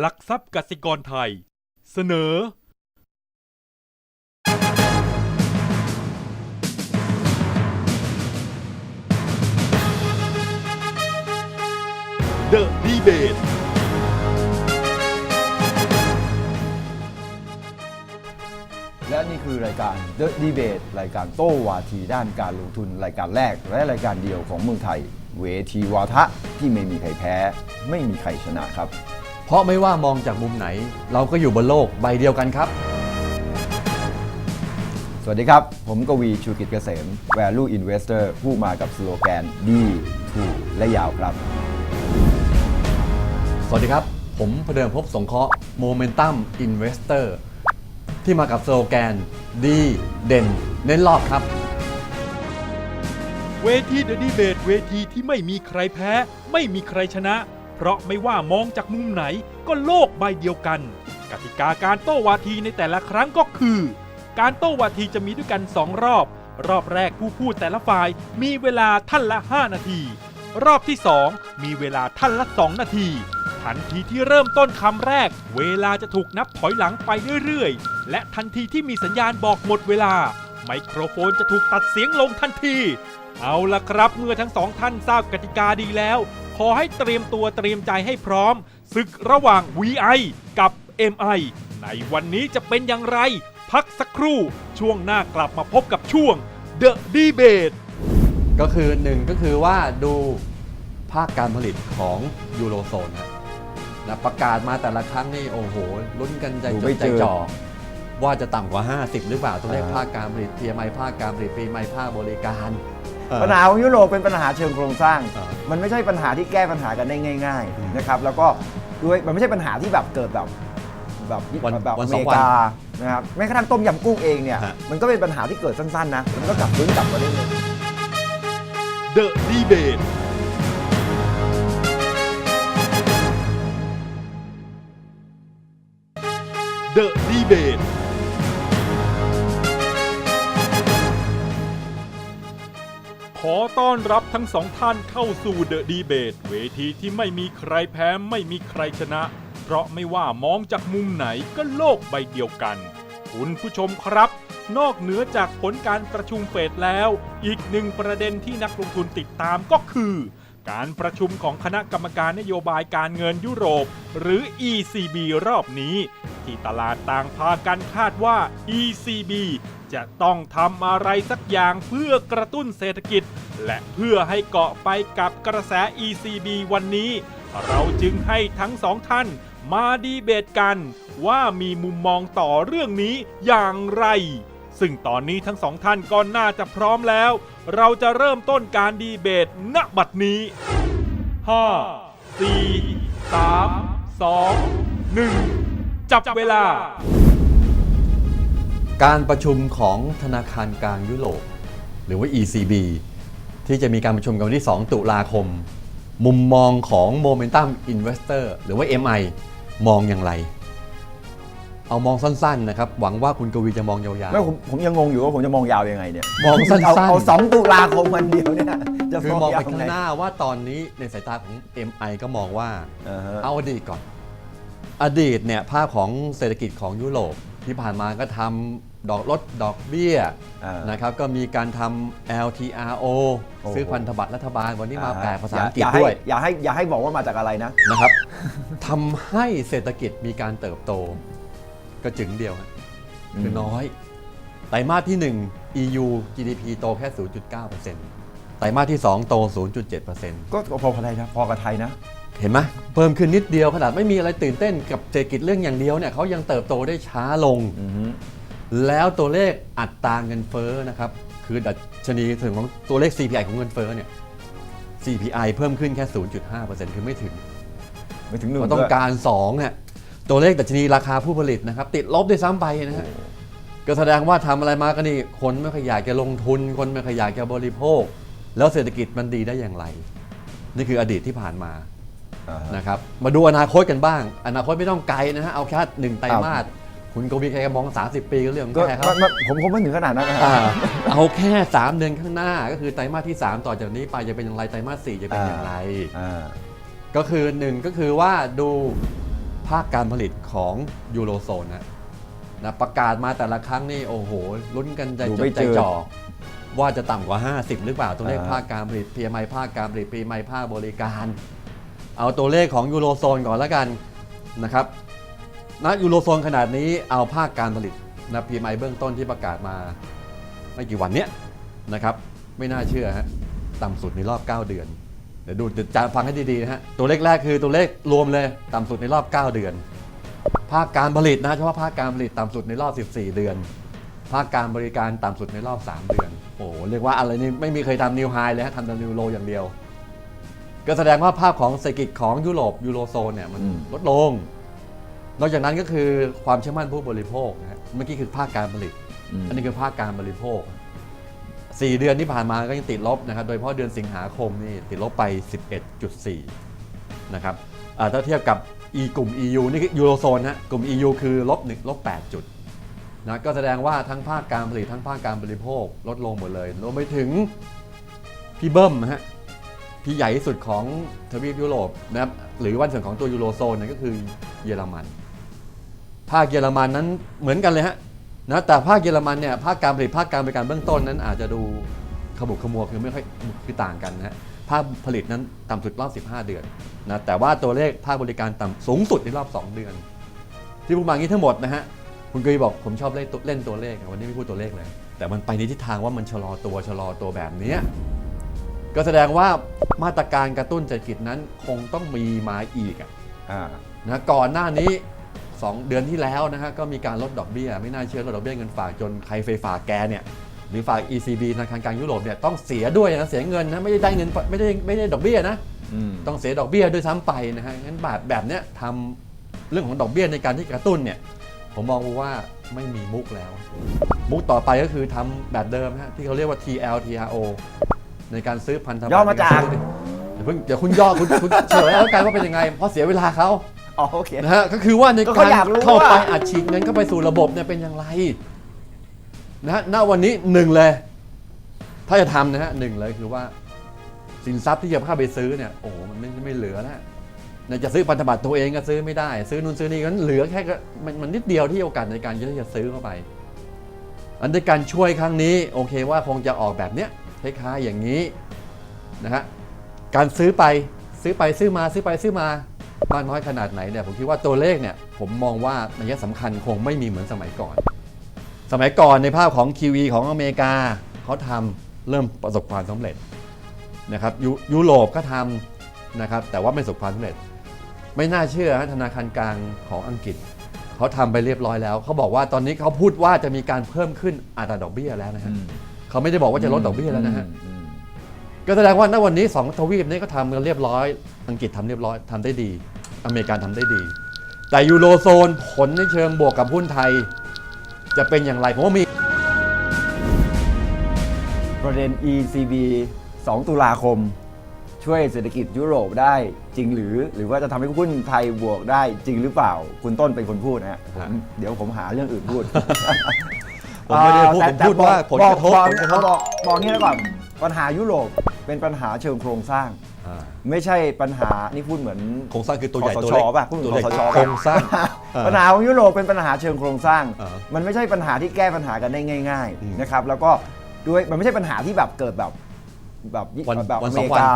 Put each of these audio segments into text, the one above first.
หลักทรัพย์กสิกรไทย เสนอ The Debate และนี่คือรายการ The Debate รายการโต้วาทีด้านการลงทุนรายการแรก และรายการเดียวของเมืองไทย เวทีวาทะที่ไม่มีใครแพ้ ไม่มีใครชนะครับ เพราะไม่ว่ามองจากมุมไหน เราก็อยู่บนโลกใบเดียวกันครับ สวัสดีครับ ผมกวีชูกิจเกษม Value Investor ผู้มากับสโลแกนดีถูกและยาวครับ สวัสดีครับ ผมพเดิมพบสงเคราะห์ Momentum Investor ที่มากับสโลแกนดีเด่น เน้นรอบครับ เวที The Debate เวทีที่ไม่มีใครแพ้ ไม่มีใครชนะ เพราะไม่ว่ามองจากมุมไหนก็โลกใบเดียวกัน กติกาการโต้วาทีในแต่ละครั้งก็คือ การโต้วาทีจะมีด้วยกัน 2 รอบ รอบแรกผู้พูดแต่ละฝ่ายมีเวลาท่านละ 5 นาที รอบที่ 2 มีเวลาท่านละ 2 นาทีทันทีที่เริ่มต้นคำแรก เวลาจะถูกนับถอยหลังไปเรื่อยๆ และทันทีที่มีสัญญาณบอกหมดเวลา ไมโครโฟนจะถูกตัดเสียงลงทันที เอาล่ะครับเมื่อทั้งสองท่านทราบกติกาดีแล้ว ขอให้เตรียมตัวเตรียมใจให้พร้อม ศึกระหว่าง VI กับ MI ในวันนี้จะเป็นอย่างไร พักสักครู่ช่วงหน้ากลับมาพบกับช่วง The Debate ก็คือหนึ่งก็คือว่าดูภาคการผลิตของยูโรโซนนะนะประกาศมาแต่ละครั้งนี่โอ้โหลุ้นกันใจดูจไม่ดใจเจอ จ่อ ว่าจะต่ำกว่า 50 หรือเปล่าตัวเลขอ่าภาคการผลิต PMI ภาคการผลิต PMI ภาคบริการเอ่อ ปัญหาของยุโรปเป็นปัญหาเชิงโครงสร้างอ่ามันไม่ใช่ปัญหาที่แก้ปัญหากันได้ง่ายอืมๆนะครับ แล้วก็ด้วยมันไม่ใช่ปัญหาที่แบบเกิดแบบแบบวันแบบวันอสอเมงริวันกานะครับแม้กระทั่งต้มยำกุ้งเองเนี่ยฮะมันก็เป็นปัญหาที่เกิดสั้นๆนะแล้วมันก็กลับฟื้นกลับมาได้เลย The Debate เดอะดีเบต ขอต้อนรับทั้งสองท่านเข้าสู่เดอะดีเบตเวทีที่ไม่มีใครแพ้ไม่มีใครชนะ เพราะไม่ว่ามองจากมุมไหนก็โลกใบเดียวกัน คุณผู้ชมครับ นอกเหนือจากผลการประชุมเฟดแล้ว อีกหนึ่งประเด็นที่นักลงทุนติดตามก็คือ การประชุมของคณะกรรมการนโยบายการเงินยุโรป หรือ ECB รอบนี้ ที่ตลาดต่างพากันคาดว่า ECB จะต้องทำอะไรสักอย่างเพื่อกระตุ้นเศรษฐกิจ และเพื่อให้เกาะไปกับกระแส ECB วันนี้ เราจึงให้ทั้งสองท่านมาดีเบตกัน ว่ามีมุมมองต่อเรื่องนี้อย่างไร ซึ่งตอนนี้ทั้งสองท่านก็น่าจะพร้อมแล้ว เราจะเริ่มต้นการดีเบตณบัดนี้ 5 4 3 2 1 จับเวลา การประชุมของธนาคารกลางยุโรป หรือว่า ECB ที่จะมีการประชุมกันวันที่ 2 ตุลาคม มุมมองของ Momentum Investor หรือว่า MI มองอย่างไร เอามองสั้นๆนะครับ หวังว่าคุณกวีจะมองยาวไม่ผมผมยังงงอยู่ว่าผมจะมองยาวยังไงเนี่ยมองสั้นๆ เอาเอาสองตุลาคมวันเดียวเนี่ยจะๆคือมองยาไปวข้างไงหน้าว่าตอนนี้ในสายตาของ MI ก็มองว่าอ่าฮะเอาอดีตก่อน อดีตเนี่ยภาพของเศรษฐกิจของยุโรป ที่ผ่านมาก็ทำดอกลดดอกเบี้ยอ่านนะครับก็มีการทำ LTRO โอ้โห ซื้อพันธบัตรรัฐบาลวันนี้มาอ่แปลภาษาอังกฤษอย่าให้ด้วยอย่าให้อย่าให้บอกว่ามาจากอะไรนะ นะครับ ทำให้เศรษฐกิจมีการเติบโต ก็จึงเดียวฮะคือมน้อย ไตรมาสที่ 1 EU GDP โตแค่ 0.9%ไตรมาสที่ 2 โต 0.7%ก็พอกับไทยนะพอกับไทยนะ เห็นไหมเพิ่มขึ้นนิดเดียวขนาดไม่มีอะไรตื่นเต้นกับเศรษฐกิจเรื่องอย่างเดียวเนี่ยเขายังเติบโตได้ช้าลง อือฮึแล้วตัวเลขอัตราเงินเฟ้อนะครับ คือดัชนีถึงของตัวเลข CPI ของเงินเฟ้อเนี่ย CPI เพิ่มขึ้นแค่ 0.5%คือไม่ถึง ไม่ถึงหนึ่งเราต้องด้วยการ2เนี่ยตัวเลขดัชนีราคาผู้ผลิตนะครับ ติดลบด้วยซ้ำไปนะฮะก็แสดงว่าทำอะไรมาก็นี่คนไม่ค่อยอยากจะลงทุน คนไม่ค่อยอยากจะบริโภค แล้วเศรษฐกิจมันดีได้อย่างไร นี่คืออดีตที่ผ่านมาอ่าฮะ นะครับมาดูอนาคตกันบ้าง อนาคตไม่ต้องไกลนะฮะเอาแค่หนึ่งไตรมาสคุณกวีใครมอง 30 ปีก็เรื่องของก็แค่ครัไม่บไม่ผมคงไม่ถึงขนาดนั้นนะฮะอ่าเอาแค่ 3 เดือนข้างหน้า ก็คือไตรมาสที่ 3 ต่อจากนี้ไปจะเป็นอย่างไรไตรมาส4จะเป็นอย่างไรอ่าก็คือหนึ่งก็คือว่าดูภาคการผลิตของยูโรโซนนะนะประกาศมาแต่ละครั้งนี่โอ้โหลุ้นกันใจดูจไม่ดใจเจอจ่อว่าจะต่ำกว่า 50 หรือเปล่าตัวเลขอ่าภาคการผลิต PMI ภาคการผลิต PMI ภาคบริการ เอาตัวเลขของยูโรโซนก่อนแล้วกันนะครับณยูโรโซนขนาดนี้เอาภาคการผลิตนะ PMI เบื้องต้นที่ประกาศมาไม่กี่วันเนี้ยนะครับไม่น่าเชื่อฮะต่ำสุดในรอบ 9 เดือน เดี๋ยวดูจะฟังให้ดีๆนะฮะตัวเลขแรกคือตัวเลขรวมเลยต่ำสุดในรอบ 9 เดือน ภาคการผลิตนะเฉพาะภาคการผลิตต่ำสุดในรอบ 14 เดือน ภาคการบริการต่ำสุดในรอบ 3 เดือนโอ้เรียกว่าอะไรนี่ไม่มีเคยทำนิวไฮเลยฮะทำแต่นิวโลอย่างเดียว ก็แสดงว่าภาพของเศรษฐกิจของยุโรปยูโรโซนเนี่ยมันอืม ลดลง นอกจากนั้นก็คือความเชื่อมั่นผู้บริโภคนะฮะเมื่อกี้คือภาคการผลิต อันนี้คือภาคการบริโภค 4 เดือนที่ผ่านมาก็ยังติดลบนะครับ โดยเฉพาะเดือนสิงหาคมนี่ติดลบไป 11.4 นะครับอ่าถ้าเทียบกับ E กลุ่ม EU นี่คือยูโรโซนนะกลุ่ม EU คือลบ1ลบ8จุดนะก็แสดงว่าทั้งภาคการผลิตทั้งภาคการบริโภคลดลงหมดเลยรวมไปถึงพี่เบิ้มนะฮะ พี่ใหญ่ที่สุดของทวีปยุโรปนะครับหรือวันส่วนของตัวยูโรโซนเนี่ยก็คือเยอรมัน ภาคเยอรมันนั้นเหมือนกันเลยฮะนะแต่ภาคเยอรมันเนี่ยภาคการผลิตภาคการบริการเบื้องต้นนั้นอาจจะดูขมุกขมัวคือไม่ค่อยคือต่างกันนะฮะภาคผลิตนั้นต่ำสุดรอบ 15 เดือนนะแต่ว่าตัวเลขภาคบริการต่ำสูงสุดในรอบ 2 เดือน ที่พูดมางี้ทั้งหมดนะฮะคุณกรีบอกผมชอบเล่นตัวเล่นตัวเลขวันนี้ไม่พูดตัวเลขเลย แต่มันไปในทิศทางว่ามันชะลอตัวชะลอตัวแบบนี้ ก็แสดงว่ามาตรการกระตุ้นเศรษฐกิจนั้นคงต้องมีมาอีกอะอ่านะก่อนหน้านี้ 2 เดือนที่แล้วนะฮะก็มีการลดดอกเบี้ย ไม่น่าเชื่อลดดอกเบี้ยเงินฝากจนใครไฟฝากแกเนี่ยหรือฝาก ECB ธนาคารกลางยุโรปเนี่ยต้องเสียด้วยนะเสียเงินนะไม่ได้ได้เงินไม่ได้ไม่ได้ดอกเบี้ยนะ อืมต้องเสียดอกเบี้ยด้วยซ้ำไปนะฮะงั้นแบบแบบเนี้ยทำเรื่องของดอกเบี้ยในการที่กระตุ้นเนี่ย ผมมองว่าไม่มีมุกแล้ว มุกต่อไปก็คือทำแบบเดิมฮะที่เขาเรียกว่า TL TRO ในการซื้อพันธบัตรย่อมาจากเดี๋ยวเพิ่งเดี๋ยวคุณย่อคุณคุณเฉลยแล้วกันว่าเป็นยังไง เพราะเสียเวลาเขาอ๋อโอเค นะฮะก็คือว่าในก็กาเขารอยากรู้เข้าไปว่า อัดฉีดเงินเข้าไปสู่ระบบเนี่ยเป็นอย่างไรนะฮะณวันนี้หนึ่งเลย ถ้าจะทำนะฮะหนึ่งเลยคือว่า สินทรัพย์ที่จะเข้าไปซื้อเนี่ยโอ้โหมันไม่ไม่เหลือแล้วนะจะซื้อพันธบัตรตัวเองก็ซื้อไม่ได้ ซื้อนู่นซื้อนี่ก็เหลือแค่ก็มันมันนิดเดียวที่โอกาสในการที่จะซื้อเข้าไป อันในการช่วยครั้งนี้โอเคว่าคงจะออกแบบเนี้ย คล้ายๆอย่างนี้นะฮะการซื้อไปซื้อไปซื้อมาซื้อไปซื้อมามากน้อยขนาดไหนเนี่ยผมคิดว่าตัวเลขเนี่ยผมมองว่านัยสำคัญคงไม่มีเหมือนสมัยก่อน สมัยก่อนในภาพของ QE ของอเมริกาเขาทำเริ่มประสบความสำเร็จนะครับยยุโรปก็ทำนะครับแต่ว่าไม่ประสบความสำเร็จ ไม่น่าเชื่อธนาคารกลางของอังกฤษเขาทำไปเรียบร้อยแล้ว เขาบอกว่าตอนนี้เขาพูดว่าจะมีการเพิ่มขึ้นอัตราดอกเบี้ยแล้วนะฮะอืม เขาไม่ได้บอกว่าจะลดดอกเบี้ยแล้วนะฮะอืมก็แสดงว่าณวันนี้สองทวีปนี้ก็ทำกันเรียบร้อย อังกฤษทำเรียบร้อยทำได้ดี อเมริกันทำได้ดี แต่ยูโรโซนผลในเชิงบวกกับหุ้นไทย จะเป็นอย่างไรผมว่ามีประเด็น ECB 2 ตุลาคม ช่วยเศรษฐกิจยุโรปได้จริงหรือ หรือว่าจะทำให้หุ้นไทยบวกได้จริงหรือเปล่า คุณต้นเป็นคนพูดนะฮะผมฮะเดี๋ยวผมหาเรื่องอื่นพูด ผมไม่ได้พูดแต่ผมพูดแต่ว่าผลกระทบบอกผลกระทบบอกบอกงี้แล้วก่อนปัญหายุโรปเป็นปัญหาเชิงโครงสร้างอ่าไม่ใช่ปัญหานี่พูดเหมือนโครงสร้างคือตัวใหญ่คสตัวชเล็กป่ะพูดเหมืตัอวนเล็กคสชโครงสร้างอ่าปัญหาของยุโรปเป็นปัญหาเชิงโครงสร้างอ่ามันไม่ใช่ปัญหาที่แก้ปัญหากันได้ง่ายอืมๆนะครับ แล้วก็ด้วยมันไม่ใช่ปัญหาที่แบบเกิดแบบแบบวันแบบวันอสอเมงริวันกา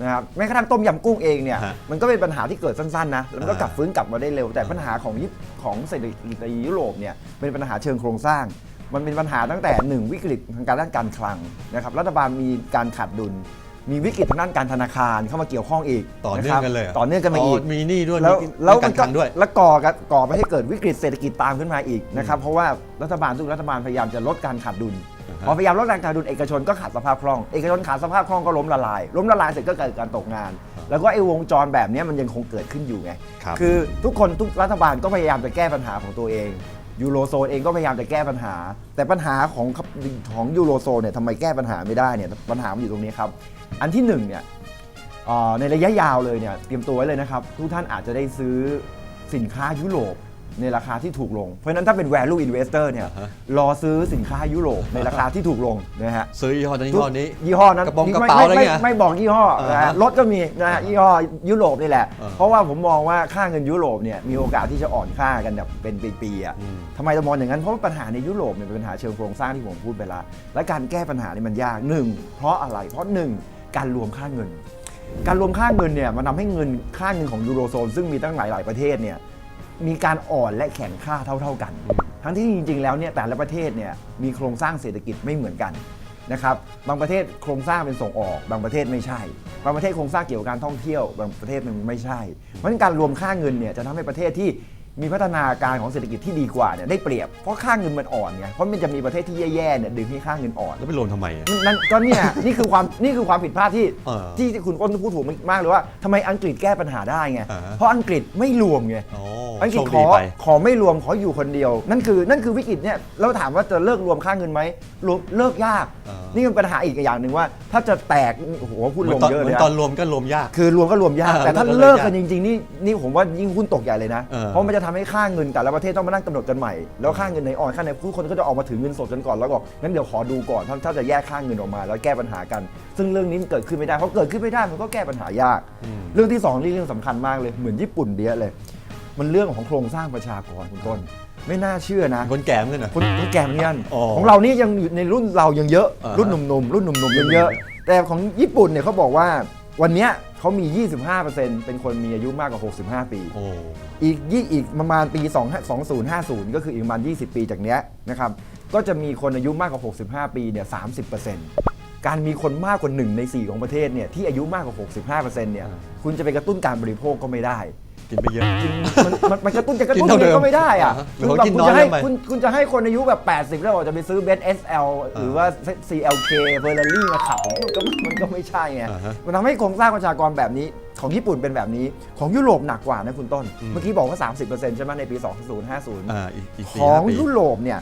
นะครับแม้กระทั่งต้มยำกุ้งเองเนี่ยฮะมันก็เป็นปัญหาที่เกิดสั้นๆนะแล้วมันก็อ่ากลับฟื้นกลับมาได้เร็ว แต่ปัญหาของญี่ของเศรษฐกิจในยุโรปเนี่ยเป็นปัญหาเชิงโครงสร้าง มันเป็นปัญหาตั้งแต่หนึ่งวิกฤตทางการด้านการคลังนะครับรัฐบาลมีการขาดดุล มีวิกฤตทางด้านการธนาคารเข้ามาเกี่ยวข้องอีกต่อเนื่องกันเลยหรต่อเนื่องกันมาอีก มีหนี่ด้วยแล้วมีแล้วกามัรนคก็ลังด้วย แล้วก่อกันก่อไปให้เกิดวิกฤตเศรษฐกิจตามขึ้นมาอีกนะครับเพราะว่ารัฐบาลทุกรัฐบาลพยายามจะลดการขาดดุลอ่าฮะ พอพยายามลดการขาดดุลเอกชนก็ขาดสภาพคล่องเอกชนขาดสภาพคล่องก็ล้มละลายล้มละลายเสร็จก็เกิดการตกงาน แล้วก็ไอ้วงจรแบบเนี้ยมันยังคงเกิดขึ้นอยู่ไง ครับ คือทุกคนทุกรัฐบาลก็พยายามจะแก้ปัญหาของตัวเอง ยูโรโซนเองก็พยายามจะแก้ปัญหา แต่ปัญหาของของยูโรโซนเนี่ยทำไมแก้ปัญหาไม่ได้เนี่ยปัญหามันอยู่ตรงนี้ครับ อันที่หนึ่งเนี่ยในระยะยาวเลยเนี่ยเตรียมตัวไว้เลยนะครับ ทุกท่านอาจจะได้ซื้อสินค้ายุโรป ในราคาที่ถูกลง เพราะฉะนั้นถ้าเป็น value investor เนี่ยอ่าฮะรอซื้อสินค้ายุโรปในราคาที่ถูกลงนะฮะซื้อยี่ห้อนั้นยี่ห้อนี้ ยี่ห้อนั้นกระโปรงม่กระเป๋าม่อะไรม่เงี้ยไม่บอกยี่ห้ออ่านะฮะฮะรถก็มีนะฮะยี่ห้อยุโรปนี่แหละอ่าเพราะว่าผมมองว่าค่าเงินยุโรปเนี่ยมีโอกาสที่จะอ่อนค่ากันแบบเป็นปีๆอะอืมทำไมเรามองอย่างนั้นเพราะว่าปัญหาในยุโรปเนี่ยเป็นปัญหาเชิงโครงสร้างที่ผมพูดไปแล้วและการแก้ปัญหานี่มันยากหนึ่งเพราะอะไรเพราะหนึ่งการรวมค่าเงิน การรวมค่าเงินเนี่ยมันทำให้เงินค่าเงินของยูโรโซนซึ่งมีตั้งหลายหลายๆประเทศเนี่ย มีการอ่อนและแข็งค่าเท่า ๆกัน ทั้งที่จริง ๆ แล้วเนี่ยแต่ละประเทศเนี่ยมีโครงสร้างเศรษฐกิจไม่เหมือนกันนะครับบางประเทศโครงสร้างเป็นส่งออก บางประเทศไม่ใช่ บางประเทศโครงสร้างเกี่ยวกับการท่องเที่ยว บางประเทศมันไม่ใช่ เพราะฉะนั้นการรวมค่าเงินเนี่ยจะทำให้ประเทศที่ มีพัฒนาการของเศรษฐกิจที่ดีกว่าเนี่ยได้เปรียบเพราะค่าเงินมันอ่อนไงเพราะมันจะมีประเทศที่แย่ๆเนี่ยดึงให้ค่าเงินอ่อน แล้วไปรวมทำไมอะ นั่นก็เนี่ยนี่คือความนี่คือความผิดพลาดที่เออที่ที่คุณอ้นพูดถูกมากเลยว่าทำไมอังกฤษแก้ปัญหาได้ไงอ่าฮะเพราะอังกฤษไม่รวมไงโอ้อังกฤษโชคขดีอไป ขอไม่รวมขออยู่คนเดียว นั่นคือนั่นคือวิกฤตเนี่ยเราถามว่าจะเลิกรวมค่าเงินไหมรวมเลิกยากอ่านี่นี่เป็นปัญหาอีกอย่างหนึ่งว่า ถ้าจะแตกโอ้โหพูดเหมืลอนงตอนเยอะเหเลมือยนนะตอนรวมก็รวมยาก คือรวมก็รวมยากอ่าแต่ถ้าเลิเลิกกก็กันเลิจกริงๆนี่นี่ผมว่ายิ่งหุ้นตกใหญ่เลยนะเออ เพราะมันจะทำให้ค่าเงินแต่ละประเทศต้องมานั่งกำหนดกันใหม่ แล้วค่าเงินไหนอ่อนค่าไหนผู้คนก็จะออกมาถือเงินสดกันก่อนแล้วก็งั้นเดี๋ยวขอดูก่อนถ้าถ้าจะแยกค่าเงินออกมา แล้วแก้ปัญหากัน ซึ่งเรื่องนี้มันเกิดขึ้นไม่ได้เพราะเกิดขึ้นไม่ได้มันก็แก้ปัญหายากอืมเรื่องที่สองนี่เรื่องสำคัญมากเลยเหมือนญี่ปุ่นเดียเลย มันเรื่องของโครงสร้างประชากรคุณต้นไม่น่าเชื่อนะ คนแก่เหมือนกันเหรอคนคนแก่เหมือนกันอ๋อของเรานี่ยังอยู่ในรุ่นเรายังเยอะอ่าฮะรุ่นหนุ่มๆรุ่นหนุ่มๆยังเยอะ แต่ของญี่ปุ่นเนี่ยเขาบอกว่าวันเนี้ย เขามี 25%เป็นคนมีอายุมากกว่า 65 ปี โอ้อีกยี่อีกประมาณปี2 2050 ก็คืออีกประมาณ 20 ปีจากเนี้ยนะครับ ก็จะมีคนอายุมากกว่า 65 ปีเนี่ย 30%การมีคนมากกว่า 1 ใน 4 ของประเทศเนี่ยที่อายุมากกว่า 65%เนี่ยคุณจะไปกระตุ้นการบริโภคก็ไม่ได้ กินไปเยอะ มันมันมันกระตุ้นจะกระตุ้นกินเท่าเดิมก็ไม่ได้อะอ่าฮะคุณหรือแบบว่ากินคุณน้อยจะให้ลงไปคุณคุณจะให้คนอายุแบบ 80 แล้วบอกจะไปซื้อเบนซ์ SL หรือว่า CLK Ferrari มาขับมันก็มันก็ไม่ใช่ไง อ่าฮะมันทำให้โครงสร้างประชากรแบบนี้ ของญี่ปุ่นเป็นแบบนี้ ของยุโรปหนักกว่านะคุณต้นอืมเมื่อกี้บอกว่า 30%ใช่ไหมในปี 2050 อ่าอีกอีกสี่ของห้าปี ยุโรปเนี่ย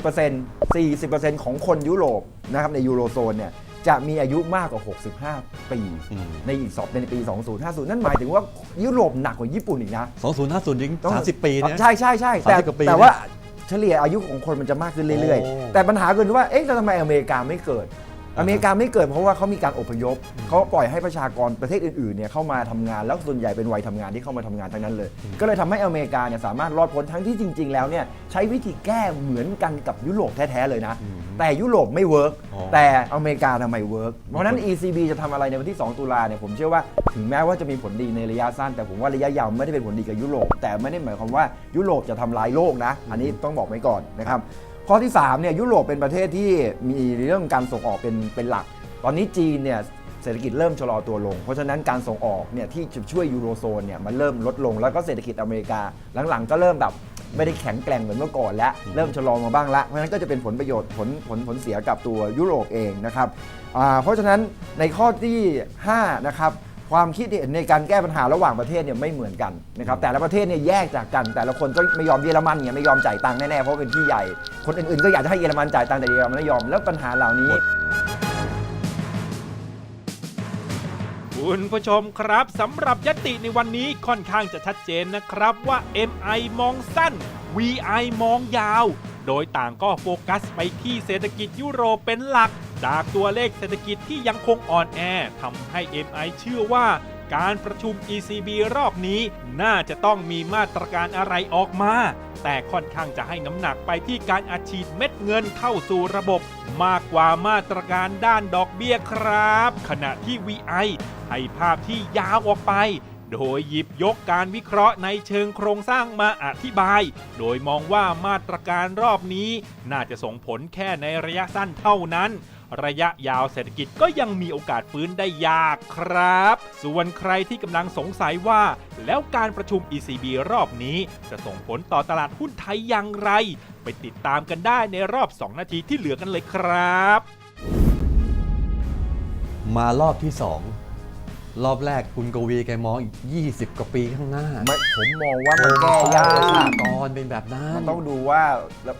40% 40%ของคนยุโรปนะครับในยูโรโซนเนี่ย จะมีอายุมากกว่า 65 ปี อืม ในอีกสอบในปี 2050 นั่นหมายถึงว่ายุโรปหนักกว่าญี่ปุ่นอีกนะสองศูนย์ห้าศูนย์ยิงต้องสามสิบปีเนี่ย ใช่ใช่ใช่แต่30กว่าปีแต่ว่าเฉลี่ยอายุของคนมันจะมากขึ้นเรื่อยโอ้ ๆ แต่ปัญหาคือว่าเอ๊ะแล้วทำไมอเมริกาไม่เกิด อ่าฮะอเมริกาไม่เกิดเพราะว่าเขามีการอพยพเขาปล่อยให้ประชากรประเทศอื่นๆเนี่ยเข้ามาทำงานแล้วส่วนใหญ่เป็นวัยทำงานที่เข้ามาทำงานทั้งนั้นเลย ก็เลยทำให้อเมริกาเนี่ยสามารถรอดพ้นทั้งที่จริง ๆ แล้วเนี่ยใช้วิธีแก้เหมือนกันกับยุโรปแท้ๆเลยนะอืมแต่ยุโรปไม่เวิร์กอ๋อ แต่อเมริกาทำไมเวิร์กเพราะฉะนั้น ECB จะทำอะไรในวันที่ 2 ตุลาเนี่ยผมเชื่อว่าถึงแม้ว่าจะมีผลดีในระยะสั้น แต่ผมว่าระยะยาวไม่ได้เป็นผลดีกับยุโรปแต่ไม่ได้หมายความว่ายุโรปจะทำลายโลกนะ อันนี้ต้องบอกไว้ก่อนนะครับ ข้อที่3เนี่ยยุโรปเป็นประเทศที่มีเรื่องการส่งออกเป็นเป็นหลัก ตอนนี้จีนเนี่ยเศรษฐกิจเริ่มชะลอตัวลง เพราะฉะนั้นการส่งออกเนี่ยที่จะช่วยยูโรโซนเนี่ยมันเริ่มลดลง แล้วก็เศรษฐกิจอเมริกาหลังๆ ก็เริ่มแบบไม่ได้แข็งแกร่งเหมือนเมื่อก่อนแล้วเริ่มชะลอมาบ้างละเพราะฉะนั้นก็จะเป็นผลประโยชน์ผลผลผลเสียกับตัวยุโรปเองนะครับอ่าเพราะฉะนั้นในข้อที่5นะครับ ความคิดเห็นในการแก้ปัญหาระหว่างประเทศเนี่ยไม่เหมือนกันนะครับแต่ละประเทศเนี่ยแยกจากกัน แต่ละคนก็ไม่ยอมเยอรมันเนี่ยไม่ยอมจ่ายตังค์แน่ๆเพราะเป็นพี่ใหญ่ คนอื่นๆก็อยากจะให้เยอรมันจ่ายตังค์แต่เยอรมันไม่ยอมแล้วปัญหาเหล่านี้ คุณผู้ชมครับสำหรับยติในวันนี้ค่อนข้างจะชัดเจนนะครับว่า MI มองสั้น VI มองยาว โดยต่างก็โฟกัสไปที่เศรษฐกิจยุโรปเป็นหลัก จากตัวเลขเศรษฐกิจที่ยังคงอ่อนแอทำให้ MI เชื่อว่าการประชุม ECB รอบนี้น่าจะต้องมีมาตรการอะไรออกมา แต่ค่อนข้างจะให้น้ำหนักไปที่การอัดฉีดเม็ดเงินเข้าสู่ระบบ มากกว่ามาตรการด้านดอกเบี้ยครับ ขณะที่ VI ให้ภาพที่ยาวออกไป โดยหยิบยกการวิเคราะห์ในเชิงโครงสร้างมาอธิบาย โดยมองว่ามาตรการรอบนี้ น่าจะส่งผลแค่ในระยะสั้นเท่านั้น ระยะยาวเศรษฐกิจก็ยังมีโอกาสฟื้นได้ยากครับ ส่วนใครที่กำลังสงสัยว่า แล้วการประชุม ECB รอบนี้ จะส่งผลต่อตลาดหุ้นไทยอย่างไร ไปติดตามกันได้ในรอบ 2 นาทีที่เหลือกันเลยครับ มารอบที่สอง รอบแรกคุณกวีแกมองอีก 20 กว่าปีข้างหน้าไม่ผมมองว่ามันแก้ยาประชกกรเป็นแบบนั้นมันต้องดูว่า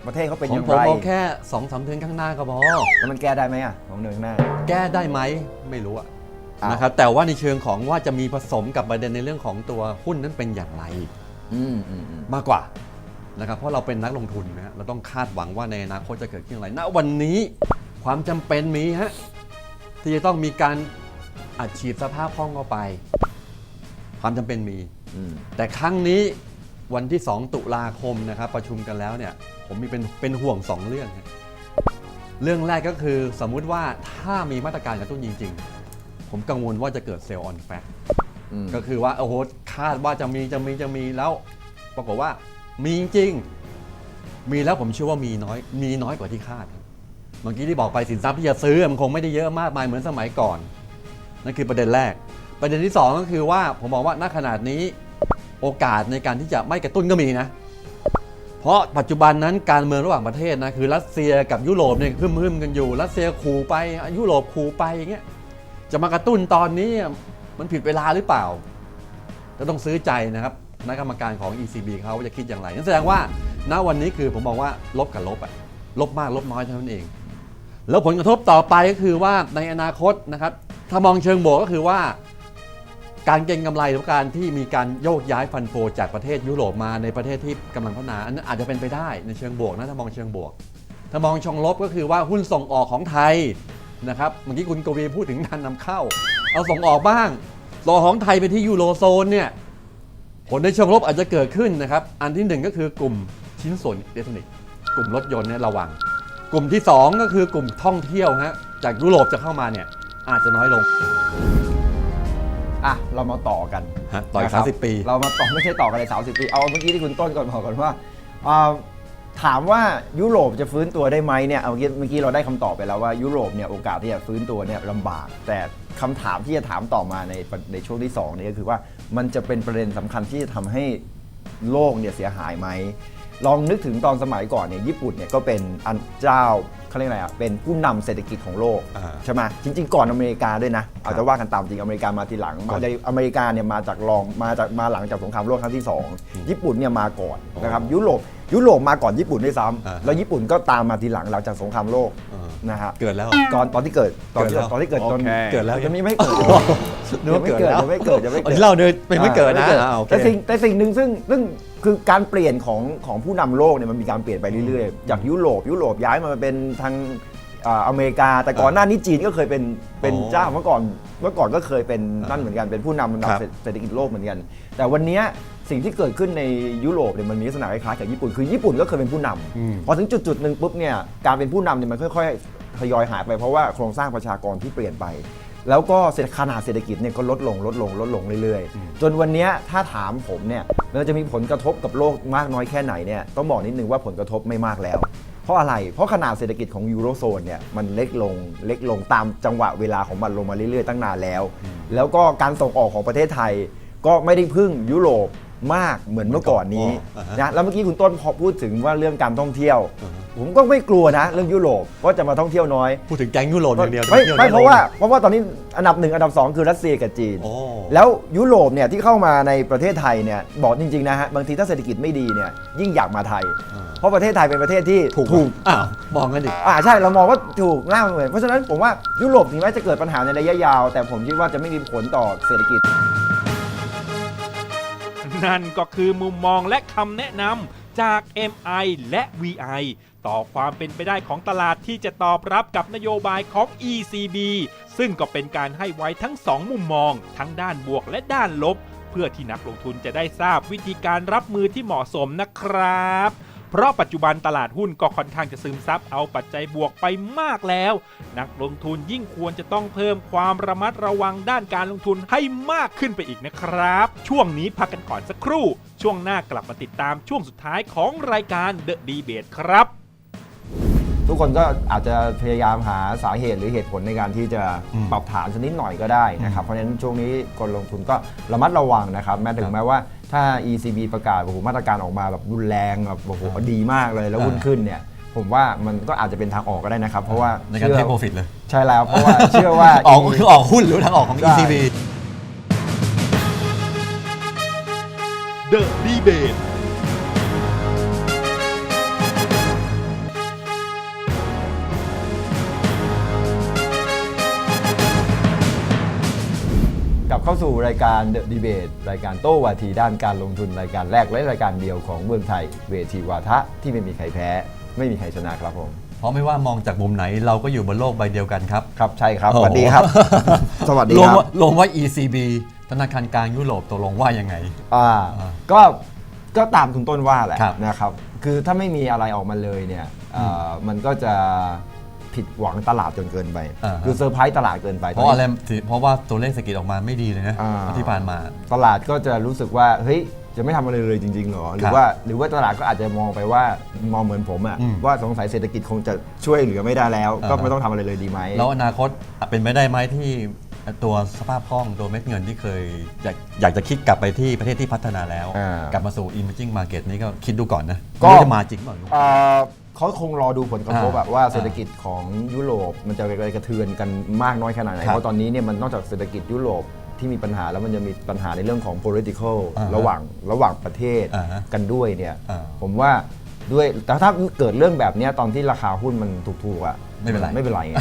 ประเทศเขาเป็นขอองย่างผมไรมองแค่2อสเดือนข้างหน้าก็พอแล้วมันแก้ได้ไหมอะของเดือนข้างหน้า แก้ได้ไหมไม่รู้อะอ้าวนะครับแต่ว่าในเชิงของว่าจะมีผสมกับประเด็นในเรื่องของตัวหุ้นนั้นเป็นอย่างไรอืมอืมอืมมากกว่านะครับเพราะเราเป็นนักลงทุนนะฮะเราต้องคาดหวังว่าในอนาคตจะเกิดขึ้นอะไรณวันนี้ความจำเป็นมีฮะที่จะต้องมีการ อัดฉีดสภาพคล่องเข้าไป ความจำเป็นมี อืม แต่ครั้งนี้วันที่ 2 ตุลาคมนะครับ ประชุมกันแล้วเนี่ยผมมีเป็นเป็นห่วง 2 เรื่องครับเรื่องแรกก็คือสมมุติว่าถ้ามีมาตรการกระตุ้นจริง ๆ ผมกังวลว่าจะเกิดเซลล์ออนแฟกอืม ก็คือว่าโอ้โหคาดว่าจะมีจะมีจะมีแล้ว ปรากฏว่ามีจริง มีแล้วผมเชื่อว่ามีน้อยมีน้อยกว่าที่คาดครับเมื่อกี้ที่บอกไปสินทรัพย์ที่จะซื้อมันคงไม่ได้เยอะมากมายเหมือนสมัยก่อน นั่นคือประเด็นแรก ประเด็นที่สองก็คือว่าผมมองว่าณขนาดนี้โอกาสในการที่จะไม่กระตุ้นก็มีนะ เพราะปัจจุบันนั้นการเมืองระหว่างประเทศนะคือรัสเซียกับยุโรปเนี่ยพึ่มๆกันอยู่รัสเซียขู่ไปยุโรปขู่ไปอย่างเงี้ยจะมากระตุ้นตอนนี้มันผิดเวลาหรือเปล่าก็ต้องซื้อใจนะครับคณะกรรมการของ ECB เขาจะคิดอย่างไรนั่นแสดงว่าณวันนี้คือผมมองว่าลบกับลบอะลบมากลบน้อยเท่านั้นเอง แล้วผลกระทบต่อไปก็คือว่าในอนาคตนะครับ ถ้ามองเชิงบวกก็คือว่า การเก็งกำไรหรือการที่มีการโยกย้ายฟันโฟจากประเทศยุโรปมาในประเทศที่กำลังพัฒนาอันนั้นอาจจะเป็นไปได้ในเชิงบวกนะถ้ามองเชิงบวก ถ้ามองชงลบก็คือว่าหุ้นส่งออกของไทยนะครับเมื่อกี้คุณกวีพูดถึงการนำเข้า เอาส่งออกบ้างส่อของไทยไปที่ยูโรโซนเนี่ยผลในเชิงลบอาจจะเกิดขึ้นนะครับ อันที่หนึ่งก็คือกลุ่มชิ้นส่วนอิเล็กทรอนิกส์กลุ่มรถยนต์เนี่ยระวัง กลุ่มที่สองก็คือกลุ่มท่องเที่ยวฮะจากยุโรปจะเข้ามาเนี่ย อาจจะน้อยลง อะ เรามาต่อกันฮะต่ออีกนะครับ30ปี เรามาต่อไม่ใช่ต่อกันเลย30 ปี เอาเมื่อกี้ที่คุณต้นก่อนบอกก่อนว่าอ่า ถามว่ายุโรปจะฟื้นตัวได้ไหมเนี่ยเอาเมื่อกี้เมื่อกี้เราได้คำตอบไปแล้วว่ายุโรปเนี่ยโอกาสที่จะฟื้นตัวเนี่ยลำบาก แต่คำถามที่จะถามต่อมาในในช่วงที่2เนี่ยก็คือว่ามันจะเป็นประเด็นสำคัญที่จะทำให้โลกเนี่ยเสียหายไหม ลองนึกถึงตอนสมัยก่อนเนี่ยญี่ปุ่นเนี่ยก็เป็นอันเจ้า เขาเรียกอะไรอะเป็นผู้นำเศรษฐกิจของโลกอ่าใช่ไหมจริง ๆ ก่อนอเมริกาด้วยนะเอาจะว่ากันตามจริงอเมริกามาทีหลังก่อนในอเมริกาเนี่ยมาจากรองมาจากมาหลังจากสงครามโลกครั้งที่สองญี่ปุ่นเนี่ยมาก่อนนะครับยุโรปยุโรปมาก่อนญี่ปุ่นด้วยซ้อ่าำแล้วญี่ปุ่นก็ตามมาทีหลังหลังจากสงครามโลกอ่านะฮะ เกิดแล้ว ก่อนตอนที่เกิดตอนที่เกิดแล้วตอนที่เกิดตอนโอเค เกิดแล้วยังไม่ไม่เกิดนึกว่าเกิดแล้ว ยังไม่เกิดยังไม่เกิดอันที่เราเนี่ยไม่ไม่เกิดนะอ่าอ่าโอเค แต่สิ่งแต่สิ่งหนึ่งซึ่งซึ่ง คือการเปลี่ยนของของผู้นำโลกเนี่ยมันมีการเปลี่ยนไปเรื่อยๆ จากยุโรปยุโรปย้ายมาเป็นทางอ่าอเมริกา แต่ก่อนหน้านี้จีนก็เคยเป็นเป็นอ๋อเจ้าเมื่อก่อนเมื่อก่อนก็เคยเป็นอ่านั่นเหมือนกันเป็นผู้นำระดับครับ เศรษฐกิจโลกเหมือนกัน แต่วันเนี้ยสิ่งที่เกิดขึ้นในยุโรปเนี่ยมันมีลักษณะคล้ายๆกับญี่ปุ่นคือญี่ปุ่นก็เคยเป็นผู้นำอืมพอถึงจุดจุดๆหนึ่งปุ๊บเนี่ยการเป็นผู้นำเนี่ยมันค่อย ๆ ทยอยหายไปเพราะว่าโครงสร้างประชากรที่เปลี่ยนไป แล้วก็เศรษฐขนาดเศรษฐกิจเนี่ยก็ลดลงลดลงลดลงเรื่อยๆ จนวันเนี้ยถ้าถามผมเนี่ยมันจะมีผลกระทบกับโลกมากน้อยแค่ไหนเนี่ยต้องบอกนิดนึงว่าผลกระทบไม่มากแล้ว เพราะอะไร เพราะขนาดเศรษฐกิจของยูโรโซนเนี่ยมันเล็กลงเล็กลงตามจังหวะเวลาของมันลงมาเรื่อยๆตั้งนานแล้ว แล้วก็การส่งออกของประเทศไทยก็ไม่ได้พึ่งยุโรป มากเหมือนเมื่อก่อนนี้อ่าฮะนะแล้วเมื่อกี้คุณต้นพอพูดถึงว่าเรื่องการท่องเที่ยวอ่าฮะผมก็ไม่กลัวนะ เรื่องยุโรปว่าจะมาท่องเที่ยวน้อย พูดถึงแก๊งยุโรปอย่างเดียวไม่ที่ยวไม่น้อยเพราะว่าลงเพราะว่าตอนนี้อันดับหนึ่งอันดับสองคือรัสเซียกับจีนโอ้แล้วยุโรปเนี่ยที่เข้ามาในประเทศไทยเนี่ยบอกจริงๆนะฮะบางทีถ้าเศรษฐกิจไม่ดีเนี่ยยิ่งอยากมาไทยอ่าเพราะประเทศไทยเป็นประเทศที่ถูกถูกอ้าวมองกันดิอ่าใช่เรามองว่าถูกหน้ามันเหมือนเพราะฉะนั้นผมว่ายุโรปถึงแม้จะเกิดปัญหาในระยะยาว แต่ผมคิดว่าจะไม่มีผลต่อเศรษฐกิจ นั่นก็คือมุมมองและคำแนะนำจาก MI และ VI ต่อความเป็นไปได้ของตลาดที่จะตอบรับกับนโยบายของ ECB ซึ่งก็เป็นการให้ไว้ทั้งสองมุมมอง ทั้งด้านบวกและด้านลบ เพื่อที่นักลงทุนจะได้ทราบวิธีการรับมือที่เหมาะสมนะครับ เพราะปัจจุบันตลาดหุ้นก็ค่อนข้างจะซึมซับเอาปัจจัยบวกไปมากแล้ว นักลงทุนยิ่งควรจะต้องเพิ่มความระมัดระวังด้านการลงทุนให้มากขึ้นไปอีกนะครับ ช่วงนี้พักกันก่อนสักครู่ ช่วงหน้ากลับมาติดตามช่วงสุดท้ายของรายการ The Debate ครับ ทุกคนก็อาจจะพยายามหาสาเหตุหรือเหตุผลในการที่จะอืมปรับฐานสักนิดหน่อยก็ได้นะครับเพราะฉะนั้นช่วงนี้คนลงทุนก็ระมัดระวังนะครับแม้ถึครังบแม้ว่า ถ้า ECB ประกาศโอ้โหมาตรการออกมาแบบรุนแรงแบบโอ้โหดีมากเลยแล้วอ่าหุ้นขึ้นเนี่ยผมว่ามันก็อาจจะเป็นทางออกก็ได้นะครับ เพราะว่าในการชื่อเทคโปรฟิตเลย ใช่แล้วเพราะว่าเชื่อว่าออกคือออกหุ้นหรือทางออกของใช่ ECB The Debate สู่รายการ The Debate รายการโต้วาทีด้านการลงทุนรายการแรกและรายการเดียวของเมืองไทย เวทีวาทะที่ไม่มีใครแพ้ ไม่มีใครชนะครับผม เพราะไม่ว่ามองจากมุมไหนเราก็อยู่บนโลกใบเดียวกันครับ ครับใช่ครับ โอ้สวัสดีครับ สวัสดีลงครับ ว่าลงว่า ECB ธนาคารกลางยุโรปตกลงว่ายังไงอ่าอ่าก็ก็ตามคุณต้นว่าแหละครับนะครับ คือถ้าไม่มีอะไรออกมาเลยเนี่ยเอ่อมันก็จะ ผิดหวังตลาดจนเกินไป อ่าฮะ คือเซอร์ไพรส์ตลาดเกินไปเพราะอะไรเพราะว่าตัวเลขเศรษฐกิจออกมาไม่ดีเลยนะอ่าที่ผ่านมา ตลาดก็จะรู้สึกว่าเฮ้ยจะไม่ทำอะไรเลยจริงๆเหรอหรืครัอบว่าหรือว่าตลาดก็อาจจะมองไปว่ามองเหมือนผมอะอืมว่าสงสัยเศรษฐกิจคงจะช่วยเหลือไม่ได้แล้ว ก็อ่าฮะ ไม่ต้องทำอะไรเลยดีไหม แล้วอนาคตเป็นไปได้ไหมที่ตัวสภาพคล่องตัวเม็ดเงินที่เคยอยากอยากจะคิดกลับไปที่ประเทศที่พัฒนาแล้ว อ่ากลับมาสู่ emerging market นี่ก็คิดดูก่อนนะก็ ไม่รู้จะมาจริงเปล่า เอ่อ เขาคงรอดูผลกระทบอ่าแบบว่าเศรษฐกิจของยุโรปมันจะไปกระเทือนกันมากน้อยขนาดไหนครับเพราะตอนนี้เนี่ยมันนอกจากเศรษฐกิจยุโรปที่มีปัญหาแล้วมันจะมีปัญหาในเรื่องของ political อ่าฮะระหว่างระหว่างประเทศอ่าฮะกันด้วยเนี่ยอ่าผมว่าด้วยแต่ถ้าเกิดเรื่องแบบเนี้ยตอนที่ราคาหุ้นมันถูกๆอะ ไม่เป็นไร ไม่เป็นไรไง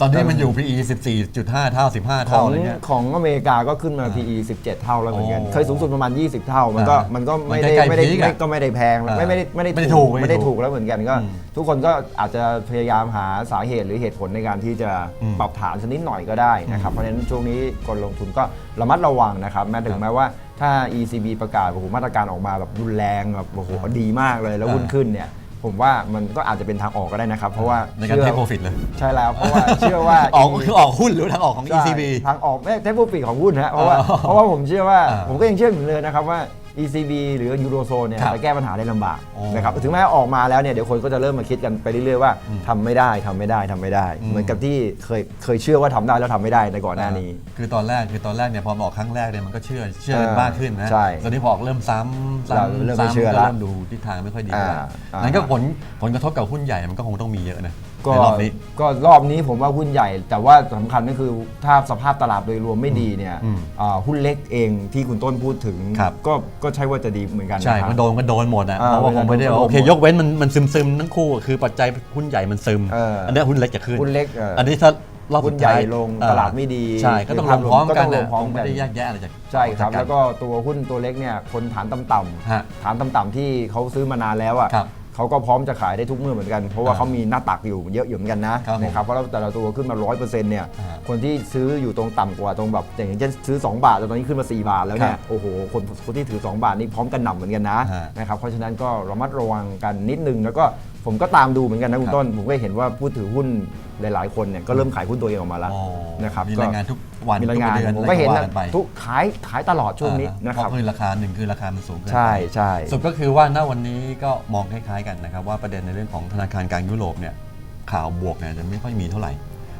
ตอนนี้มันอยู่ PE 14.5 เท่า 15 ขเท่าองอะไรเงี้ย ของอเมริกาก็ขึ้นมา PE 17 เท่าแล้วเหมือนกัน โอ้เคยสูงสุดประมาณ 20 เท่า มันก็อ่ามัมันก็ไม่มันได้ใกล้ๆไม่ได้พีคอะไม่ก็ไม่ได้แพงอ่าไม่ไม่ได้ไม่ได้ไม่ได้ถูกไม่ไม่ได้ได้ถูถูกกแล้วเหมือนกันก็ อืมทุกคนก็อาจจะพยายามหาสาเหตุหรือเหตุผลในการที่จะอืมปรับฐานชนิดหน่อยก็ได้นะครับ เพราะฉะนั้นช่วงนี้คนลงทุนก็ระมัดระวังนะครับแม้ถึครังบแม้ว่าถ้า ECB ประกาศโอ้โหมาตรการออกมาแบบรุนแรงแบบโอ้โหดีมากเลยแล้วอ่าหุ้นขึ้นเนี่ย ผมว่ามันก็อาจจะเป็นทางออกก็ได้นะครับ เพราะว่าในการชื่อเทคโปรฟิตเลยใช่แล้วเพราะว่าเชื่อว่า ออกคือออกหุ้นหรือทางออกของใช่ ECB ทางออกไม่ใช่ผู้ปีกของหุ้นฮะเพราะว่าอ๋อเพราะว่าผมเชื่อว่าอ่าผมก็ยังเชื่ออยู่เลยนะครับว่า ECB หรือยูโรโซนเนี่ยครับจะแก้ปัญหาได้ลำบากอ๋อนะครับถึงแม้ออกมาแล้วเนี่ยเดี๋ยวคนก็จะเริ่มมาคิดกันไปเรื่อยๆว่าอืมทำไม่ได้ทำไม่ได้ทำไม่ได้อืมเหมือนกับที่เคยเคยเชื่อว่าทำได้แล้วทำไม่ได้ในก่อนหน้านี้ คือตอนแรกคือตอนแรกเนี่ยพอมาออกครั้งแรกเนี่ยมันก็เชื่อเชื่อกันเออมากขึ้นนะใช่ตอนนี้พอออกเริ่มซ้ำเราซ้ำเริ่มไม่ซ้ำเชื่อก็ละเริ่มดูทิศทางไม่ค่อยดีอ่าแล้วอ่านั้นก็ผลผลกระทบกับหุ้นใหญ่มันก็คงต้องมีเยอะนะ ก็ในรอบนี้ ก็รอบนี้ผมว่าหุ้นใหญ่ แต่ว่าสำคัญก็คือถ้าสภาพตลาดโดยรวมไม่ดีเนี่ยอืมอ่าหุ้นเล็กเองที่คุณต้นพูดถึง ครับ ก็ก็ใช่ว่าจะดีเหมือนกันใช่นะครับ มันโดนก็โดนหมดอะอ่าเพราะว่าคงไม่ได้เวลาโดนว่าโอเค หมดยกเว้นมันมันซึมซึมๆทั้งคู่คือปัจจัยหุ้นใหญ่มันซึมเอออันเนี้ยหุ้นเล็กจะขึ้นหุ้นเล็กเอออัอันนี้ถ้ารอบหุ้สุนดใหญ่ท้ายลงเออตลาดไม่ดีใช่ก็ต้องลงพร้อมกันก็ต้องลนะงพร้อมคงกัน ไม่ได้แยกแยะอะไรจากใช่ครับ จากกัน แล้วก็ตัวหุ้นตัวเล็กเนี่ยคนฐานต่ำฮะๆฐานต่ำๆที่เขาซื้อมานานแล้วอะครับ เขาก็พร้อมจะขายได้ทุกเมื่อเหมือนกัน เพราะว่าอ่าเขามีหน้าตักอยู่เยอะอยู่เหมือนกันนะครับผมนะครับเพราะเราแต่ละตัวขึ้นมา 100%เนี่ยอ่าคนที่ซื้ออยู่ตรงต่ำกว่าตรงแบบอย่างเช่นซื้อ 2 บาทแต่ตอนนี้ขึ้นมา 4 บาทแล้วเนี่คยรับโอ้โหคนคนที่ถือ 2 บาทนี่พร้อมกันหน่ำเหมือนกันนะฮะนะครับเพราะฉะนั้นก็ระมัดระวังกันนิดนึงแล้วก็ผมก็ตามดูเหมือนกันนะคุคณรับต้น ผมก็เห็นว่าผู้ถือหุ้น หลายๆคนเนี่ยก็เริ่มขายหุ้นตัวเองออกมาแล้วอ๋อนะครับมีก็รายงานทุกวันมีรายงานทุเดือนผมก็เห็นอะไรนะว่าไปทุกขายขายตลอดช่วงนี้อ่านะครับเพาคือราคาหนึ่งคือราคามันสูงเกินไปใช่ใช่สุดก็คือว่าณวันนี้ก็มองคล้ายๆกันนะครับว่าประเด็นในเรื่องของธนาคารกลางยุโรปเนี่ยข่าวบวกเนี่ยจะไม่ค่อยมีเท่าไหร่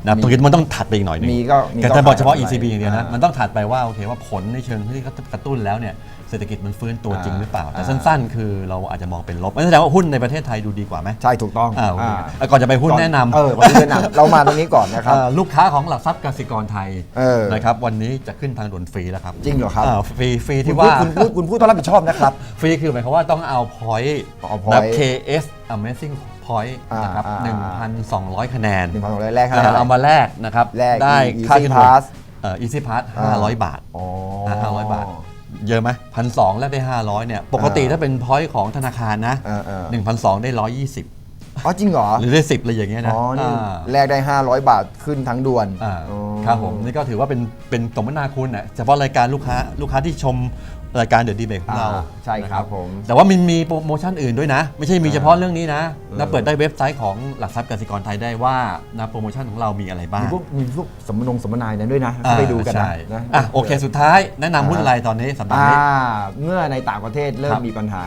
นะตรงนี้มันต้องถัดไปอีกหน่อยหนึงมีก็มีแต่จะบอกเฉพาะก็ขาย ECB อย่างเดียวนะอ่ามัมันต้องถัดไปว่าโอเคว่าผลในเชิงที่เขากระตุ้นแล้วเนี่ย เศรษฐกิจมันฟื้นตัวจริงหรือเปล่า แต่อ่าสั้นๆ คือเราอาจจะมองเป็นลบนั่นแสดงว่าหุ้นในประเทศไทยดูดีกว่าไหมใช่ถูกต้องอ่าโอเคอ่าอะก่อนจะไปหุ้นแนะนำเออวันนี้แนะนำเรามาตรงนี้ก่อนนะครับ เอ่อลูกค้าของหลักทรัพย์กสิกรไทยเออ นะครับวันนี้จะขึ้นทางด่วนฟรีแล้วครับจริงเหรอครับอ่าฟรีฟรีคุณที่พูดว่า คุณพูดคุณพูดต้องรับผิดชอบนะครับ ฟรีคือหมายความว่าต้องเอา point เอาแบบ point KS Amazing Point อ่านนะครับอ่าอ่า 1,200 คะแนนหนึ่งพันสองร้อยแรกนะครับเอามาแลกนะครับแลกได้ Easy ค่าขึ้น Pass เอ่อ Easy Pass อ่า500 บาทอ๋อ นะ500 บาท เยอะไหมพันสองแลกได้ 500เนี่ยปกติอ่าถ้าเป็น point ของธนาคารนะอ่าอ่า1,200ได้ 120 อ๋อจริงเหรอ หรือได้10อะไรอย่างเงี้ยนะอ๋อนี่าแลกได้ 500 บาทขึ้นทั้งด่วนอ่าอ๋อ ครับผมนี่ก็ถือว่าเป็นเป็นสมนาคุณนะเฉพาะรายการลูกค้าลูกค้าที่ชม รายการเด e d ดีเบ e ของเราอ่าใช่ครับนะผม แต่ว่ามันมีโปรโมชั่นอื่นด้วยนะ ไม่ใช่มีเฉพาะอ่าเรื่องนี้นะเออนะเปิดได้เว็บไซต์ของหลักทรัพย์กสิกรไทยได้ว่านะโปรโมชั่นของเรามีอะไรบ้างมีพวกมีพวกสมนงสมนายนั้นด้วยนะไปดูกันนะใช่นะ อะโอเค สุดท้ายแนะนำหุ้นอะไรตอนนี้สัปดาห์อ่านี้ เมื่อในต่างประเทศเริ่คมรับมีปัญหา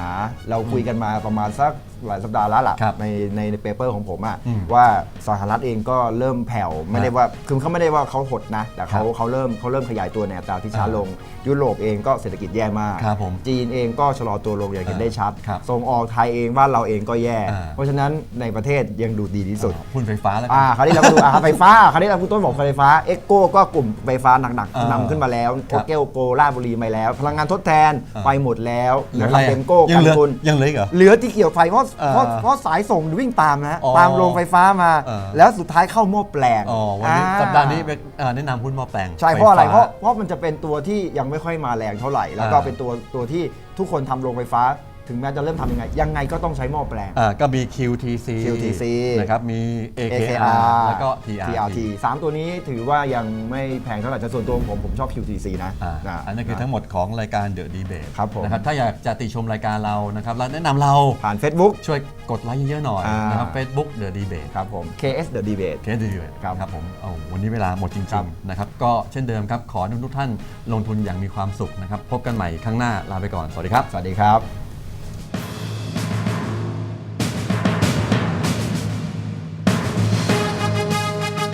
เราคุยกันมาประมาณสัก หลายสัปดาห์แล้วล่ะครับในในในเปเปอร์ของผมอะอืมว่าสหรัฐเองก็เริ่มแผ่วไม่ได้ฮะว่าคือเขาไม่ได้ว่าเขาหดนะ แต่เขาครับเขาเริ่มเขาเริ่มขยายตัวในอัตราที่ช้าอ่าลง ยุโรปเองก็เศรษฐกิจแย่มากครับผมจีนเองก็ชะลอตัวลงอย่างเห็นได้ชัดครับส่งออกไทยเองบ้านเราเองก็แย่อ่าเพราะฉะนั้นในประเทศยังดูดีที่สุดหุ้นไฟฟ้าแล้วกัอ่านคราวนี้เรามาดูอ่าไฟฟ้าคราวนี้เราคุณต้นบอกไฟฟ้าเอ็กโก้ก็กลุ่มไฟฟ้าหนักอ่าๆนำขึ้นมาแล้วครัโอบเกลโกลาชบุรีมาแล้ว พลังงานทดแทนอ่าไปหมดแล้วเหลือนะอะคไรรับอะเต็มโก้ยังกัเหลืนอทุนยังเหลืออีกเหรอเหลือที่เกี่ยวไฟเพราะอ่าเพราะเพราะสายส่งวิ่งตามนะอ๋อตามโรงไฟฟ้ามาอ่าแล้วสุดท้ายเข้าหม้อแปลงอ๋อวันนี้อ่สัปดาห์นี้เป็นอ่าแนะนำหุ้นหม้อแปลงใช่เพราะอะไรฟเพฟ้ ราะเพราะมันจะเป็นตัวที่ยังไม่ค่อยมาแรงเท่าไหร่ แล้วก็อ่าเป็นตัวตัวที่ทุกคนทำโรงไฟฟ้า ถึงแม้จะเริ่มทำยังไง ยังไงก็ต้องใช้หม้อแปลง อ่าก็มี QTC QTC นะครับ มี AKR AKR แล้วก็ TRT สามตัวนี้ถือว่ายังไม่แพงเท่าไหร่แต่ส่วนตัวผมผมชอบ QTC นะอ่าะ อันนั้นคือทั้งหมดของรายการ The Debate ครับผม นะครับถ้าอยากจะติชมรายการเรานะครับแล้วแนะนำเราผ่าน Facebook ช่วยกดไลค์เยอะๆหน่อยอ่าน นะครับ Facebook The Debate ครับผม KS The Debate เคสดีเลยครับครับผมเอาวันนี้เวลาหมดจครัริบงๆนะครับก็เช่นเดิมครับ ขอให้ทุกท่านลงทุนอย่างมีความสุขนะครับ พบกันใหม่ครั้งหน้าลาไปก่อน สวัสดีครับ สวัสดีครับ